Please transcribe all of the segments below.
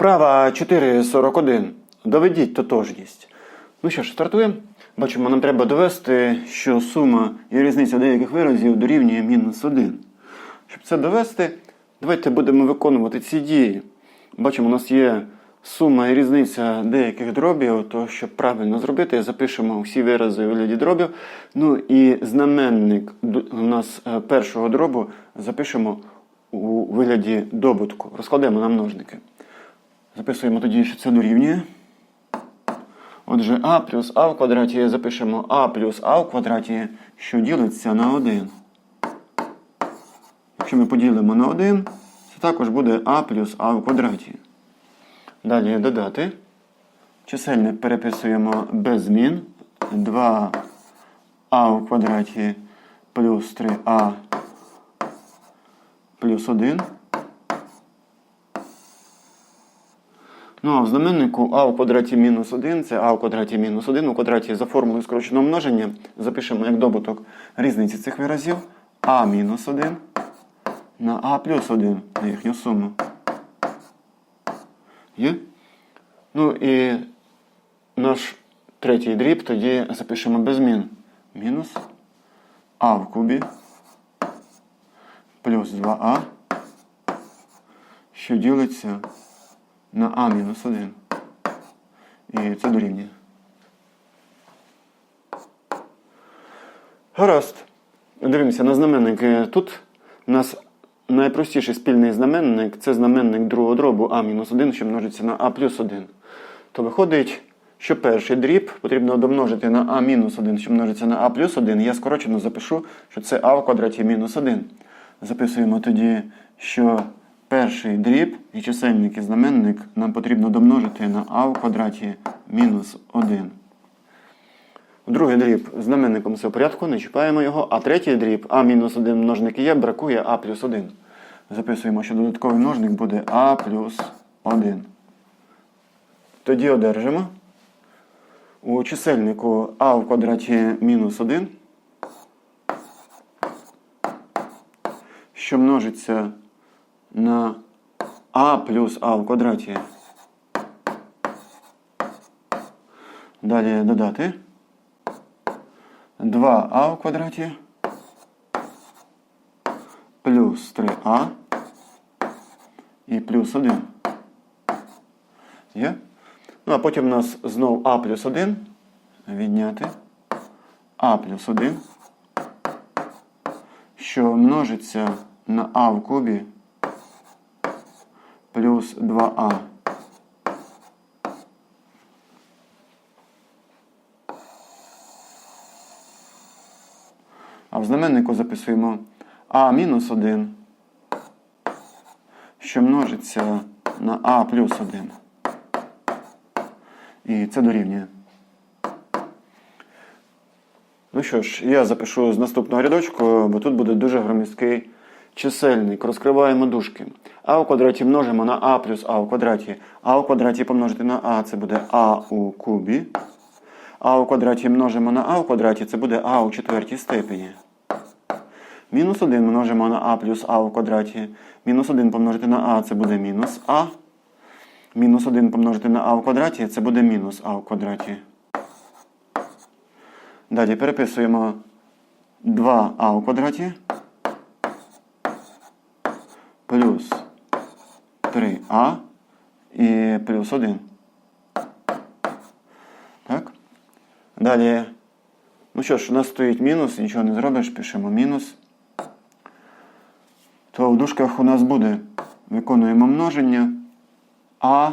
Вправа 4.41. Доведіть тотожність. Ну що ж, стартуємо. Бачимо, нам треба довести, що сума і різниця деяких виразів дорівнює мінус 1. Щоб це довести, давайте будемо виконувати ці дії. Бачимо, у нас є сума і різниця деяких дробів, то щоб правильно зробити, запишемо всі вирази у вигляді дробів. Ну і знаменник у нас е, першого дробу запишемо у вигляді добутку. Розкладемо на множники. Записуємо тоді, що це дорівнює. Отже, а плюс а в квадраті запишемо а плюс а в квадраті, що ділиться на 1. Якщо ми поділимо на 1, це також буде а плюс а в квадраті. Далі додати. Чисельник переписуємо без змін. 2а в квадраті плюс 3а плюс 1. Ну, а в знаменнику а в квадраті мінус 1 це а в квадраті мінус 1 у квадраті за формулою скороченого множення запишемо як добуток різниці цих виразів а мінус 1 на а плюс 1 на їхню суму. Є? Ну і наш третій дріб тоді запишемо без змін. Мінус а в кубі плюс 2а, що ділиться на А-1. І це дорівнює. Гаразд. Дивимося на знаменники. Тут у нас найпростіший спільний знаменник це знаменник другого дробу А-1, що множиться на а плюс 1. То виходить, що перший дріб потрібно домножити на А-1, що множиться на а плюс 1. Я скорочено запишу, що це а в квадраті мінус 1. Записуємо тоді, що перший дріб і чисельник і знаменник нам потрібно домножити на а в квадраті мінус 1. Другий дріб знаменником все в порядку, не чіпаємо його. А третій дріб а мінус 1 множник є, бракує а плюс 1. Записуємо, що додатковий множник буде а плюс 1. Тоді одержимо у чисельнику а в квадраті мінус 1, що множиться на а плюс а в квадраті. Далі додати 2а в квадраті плюс 3а і плюс 1. Є? Ну, а потім у нас знов а плюс 1 відняти а плюс 1, що множиться на а в кубі плюс 2а. А в знаменнику записуємо а мінус 1, що множиться на а плюс 1. І це дорівнює. Ну що ж, я запишу з наступного рядочку, бо тут буде дуже громісткий чисельник. Розкриваємо дужки. А в квадраті множимо на а плюс а в квадраті. А в квадраті помножити на а це буде а у кубі. А у квадраті множимо на а в квадраті, це буде а у четвертій степені. Мінус 1 множимо на а плюс а в квадраті. Мінус 1 помножити на а це буде мінус а. Мінус 1 помножити на а в квадраті це буде мінус а в квадраті. Далі переписуємо 2а у квадраті плюс 3а і плюс 1. Так? Далі, ну що ж, у нас стоїть мінус, нічого не зробиш, пишемо мінус. То в дужках у нас буде виконуємо множення. А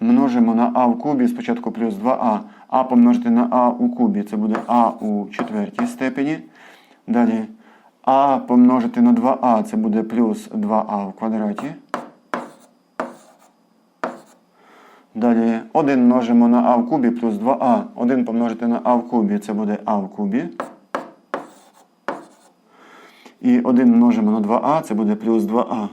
множимо на а в кубі, спочатку плюс 2а. А помножити на а у кубі, це буде а у четвертій степені. Далі а помножити на 2а, це буде плюс 2а в квадраті. Далі 1 множимо на а в кубі плюс 2а. 1 помножити на а в кубі, це буде а в кубі. І 1 множимо на 2а, це буде плюс 2а.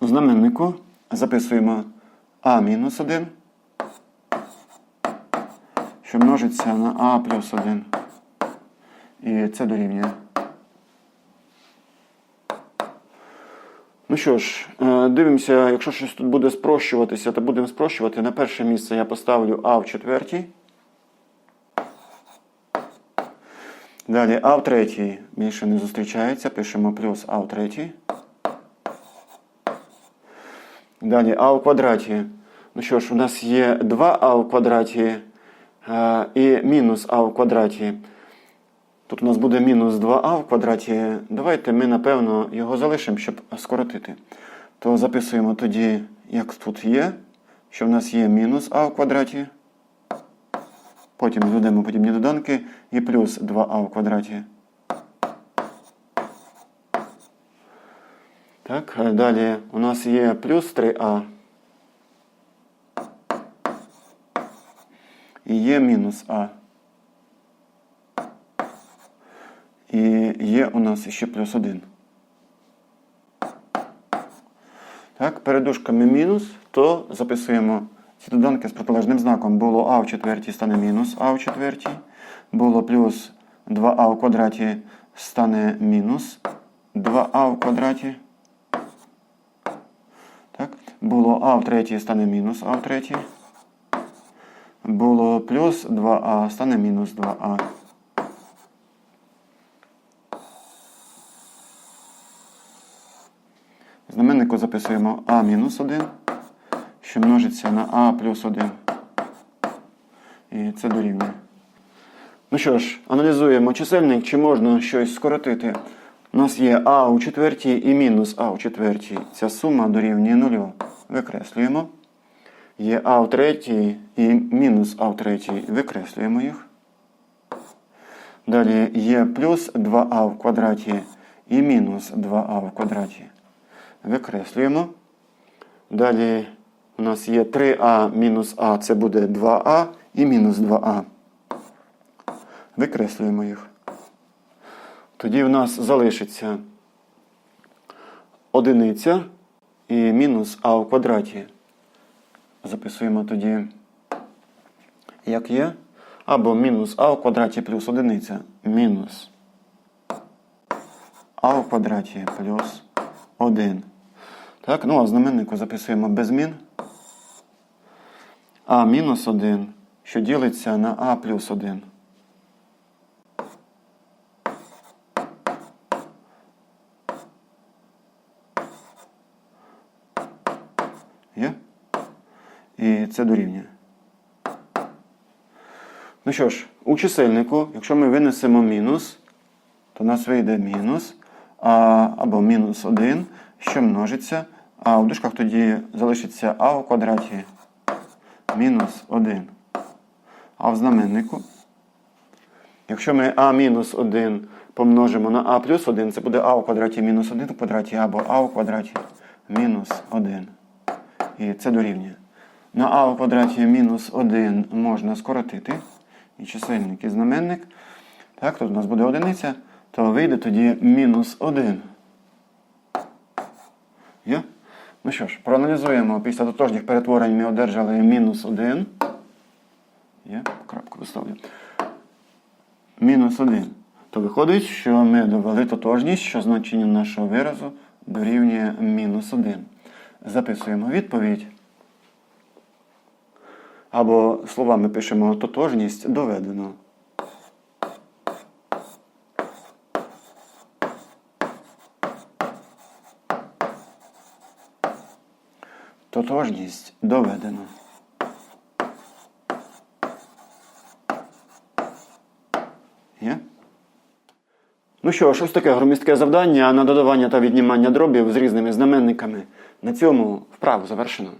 У знаменнику записуємо а мінус 1, що множиться на а плюс 1. І це дорівнює. Ну що ж, е, дивимося, якщо щось тут буде спрощуватися, то будемо спрощувати. На перше місце я поставлю А в четвертій. Далі А в третій більше не зустрічається. Пишемо плюс А в третій. Далі А в квадраті. Ну що ж, у нас є 2А в квадраті е, і мінус А в квадраті. Тут у нас буде мінус 2а в квадраті. Давайте ми, напевно, його залишимо, щоб скоротити. То записуємо тоді, як тут є, що в нас є мінус а в квадраті. Потім зведемо подібні доданки і плюс 2а в квадраті. Так, далі у нас є плюс 3а. І є мінус а. І є у нас ще плюс 1. Так, перед дужками мінус, то записуємо ці доданки з протилежним знаком. Було а в четвертій стане мінус а в четвертій. Було плюс 2а в квадраті стане мінус 2а в квадраті. Було а в третій стане мінус а в третій. Було плюс 2а стане мінус 2а. Знаменнику записуємо а мінус 1, що множиться на а плюс 1. І це дорівнює. Ну що ж, аналізуємо чисельник, чи можна щось скоротити. У нас є а у четвертій і мінус а у четвертій. Ця сума дорівнює нулю. Викреслюємо. Є а в третій і мінус а в третій. Викреслюємо їх. Далі є плюс 2а в квадраті і мінус 2а в квадраті. Викреслюємо. Далі у нас є 3а мінус а, це буде 2а і мінус 2а. Викреслюємо їх. Тоді в нас залишиться одиниця і мінус а в квадраті. Записуємо тоді, як є. Або мінус а в квадраті плюс одиниця. Мінус а в квадраті плюс 1. Так, ну а знаменнику записуємо без змін. А мінус 1, що ділиться на А плюс 1. Є? І це дорівнює. Ну що ж, у чисельнику, якщо ми винесемо мінус, то у нас вийде мінус а, або мінус 1, що множиться. А в дужках тоді залишиться а у квадраті мінус 1. А в знаменнику, якщо ми а мінус 1 помножимо на а плюс 1, це буде а у квадраті мінус 1 в квадраті або а у квадраті мінус 1. І це дорівнює. На а у квадраті мінус 1 можна скоротити. І чисельник, і знаменник. Так, тут у нас буде одиниця, то вийде тоді мінус 1. Є? Ну що ж, проаналізуємо. Після тотожніх перетворень ми одержали мінус 1. Є, крапку виставлю. Мінус 1. То виходить, що ми довели тотожність, що значення нашого виразу дорівнює мінус 1. Записуємо відповідь. Або словами пишемо тотожність доведено. Тотожність доведено. Є? Ну що ж, ось таке громістке завдання на додавання та віднімання дробів з різними знаменниками. На цьому вправу завершено.